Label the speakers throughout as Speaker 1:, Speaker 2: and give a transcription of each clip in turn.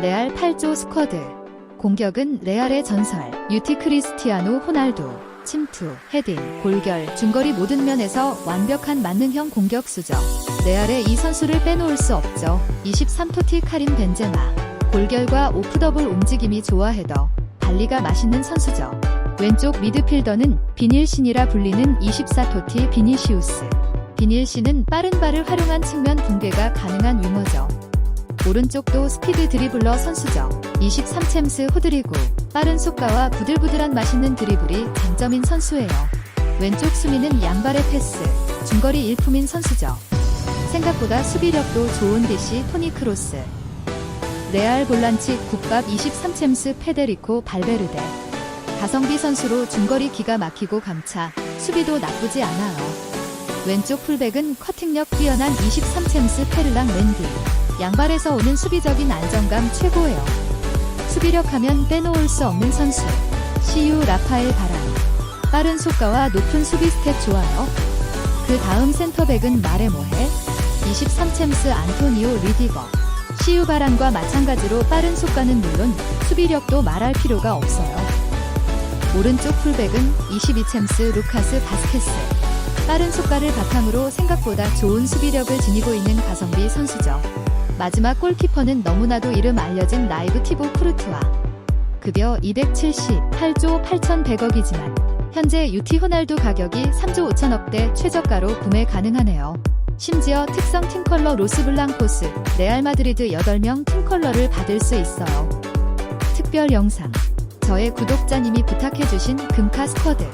Speaker 1: 레알 8조 스쿼드. 공격은 레알의 전설, 유티 크리스티아노 호날두. 침투, 헤딩, 골결, 중거리 모든 면에서 완벽한 만능형 공격수죠. 레알의 이 선수를 빼놓을 수 없죠. 23토티 카림 벤제마. 골결과 오프더블 움직임이 좋아 헤더. 달리가 맛있는 선수죠. 왼쪽 미드필더는 비닐신이라 불리는 24토티 비니시우스. 비닐신은 빠른 발을 활용한 측면 붕괴가 가능한 윙어죠. 오른쪽도 스피드 드리블러 선수죠. 23챔스 호드리고 빠른 속가와 부들부들한 맛있는 드리블이 장점인 선수예요. 왼쪽 수미는 양발의 패스, 중거리 일품인 선수죠. 생각보다 수비력도 좋은 대시 토니 크로스. 레알 볼란치 국밥 23챔스 페데리코 발베르데. 가성비 선수로 중거리 기가 막히고 감차, 수비도 나쁘지 않아요. 왼쪽 풀백은 커팅력 뛰어난 23챔스 페르랑 랜디. 양발에서 오는 수비적인 안정감 최고예요. 수비력 하면 빼놓을 수 없는 선수. CU 라파엘 바람. 빠른 속가와 높은 수비 스텝 좋아요. 그 다음 센터백은 마레모헤. 23챔스 안토니오 리디거. CU 바람과 마찬가지로 빠른 속가는 물론 수비력도 말할 필요가 없어요. 오른쪽 풀백은 22챔스 루카스 바스케스. 빠른 속가를 바탕으로 생각보다 좋은 수비력을 지니고 있는 가성비 선수죠. 마지막 골키퍼는 너무나도 이름 알려진 라이브 티보 쿠르투아. 급여 278조 8,100억이지만 현재 유티 호날두 가격이 3조 5천억대 최저가로 구매 가능하네요. 심지어 특성 팀 컬러 로스블랑코스, 레알 마드리드 8명 팀 컬러를 받을 수 있어요. 특별 영상. 저의 구독자님이 부탁해주신 금카 스쿼드.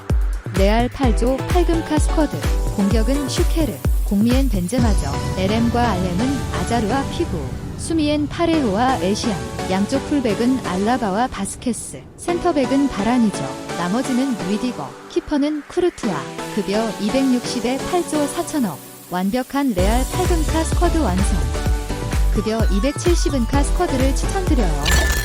Speaker 1: 레알 8조 8금카 스쿼드. 공격은 슈케르. 공미엔 벤제마죠. LM과 알렘은 아자르와 피구. 수미엔 파레호와 에시안. 양쪽 풀백은 알라바와 바스케스. 센터백은 바란이죠. 나머지는 위디거. 키퍼는 쿠르투아. 급여 260에 8조 4천억. 완벽한 레알 8금카 스쿼드 완성. 급여 270은카 스쿼드를 추천드려요.